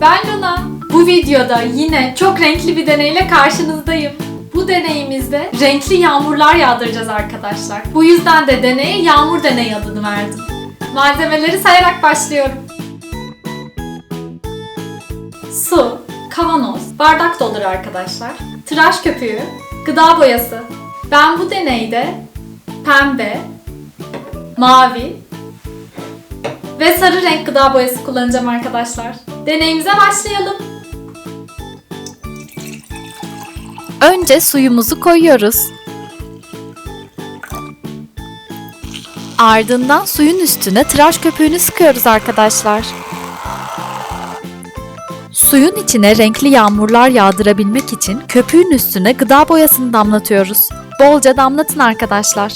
Ben Luna. Bu videoda yine çok renkli bir deneyle karşınızdayım. Bu deneyimizde renkli yağmurlar yağdıracağız arkadaşlar. Bu yüzden de deneye yağmur deneyi adını verdim. Malzemeleri sayarak başlıyorum. Su, kavanoz, bardak doldur arkadaşlar. Tıraş köpüğü, gıda boyası. Ben bu deneyde pembe, mavi ve sarı renk gıda boyası kullanacağım arkadaşlar. Deneyimize başlayalım. Önce suyumuzu koyuyoruz. Ardından suyun üstüne tıraş köpüğünü sıkıyoruz arkadaşlar. Suyun içine renkli yağmurlar yağdırabilmek için köpüğün üstüne gıda boyasını damlatıyoruz. Bolca damlatın arkadaşlar.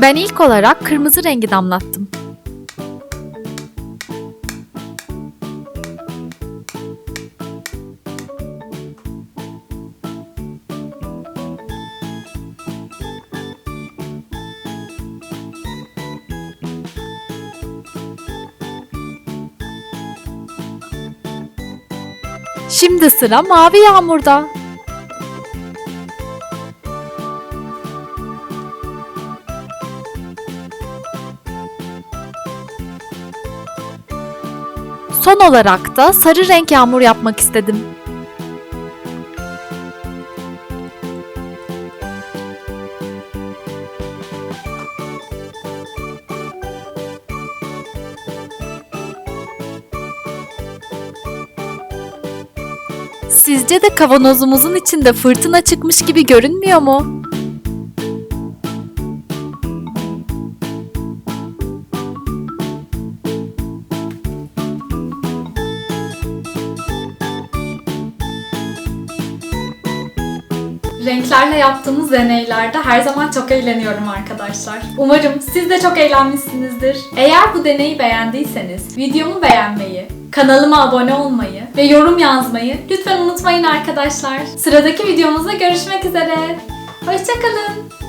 Ben ilk olarak kırmızı rengi damlattım. Şimdi sıra mavi yağmurda. Son olarak da sarı renk yağmur yapmak istedim. Sizce de kavanozumuzun içinde fırtına çıkmış gibi görünmüyor mu? Renklerle yaptığımız deneylerde her zaman çok eğleniyorum arkadaşlar. Umarım siz de çok eğlenmişsinizdir. Eğer bu deneyi beğendiyseniz videomu beğenmeyi, kanalıma abone olmayı ve yorum yazmayı lütfen unutmayın arkadaşlar. Sıradaki videomuzda görüşmek üzere. Hoşçakalın.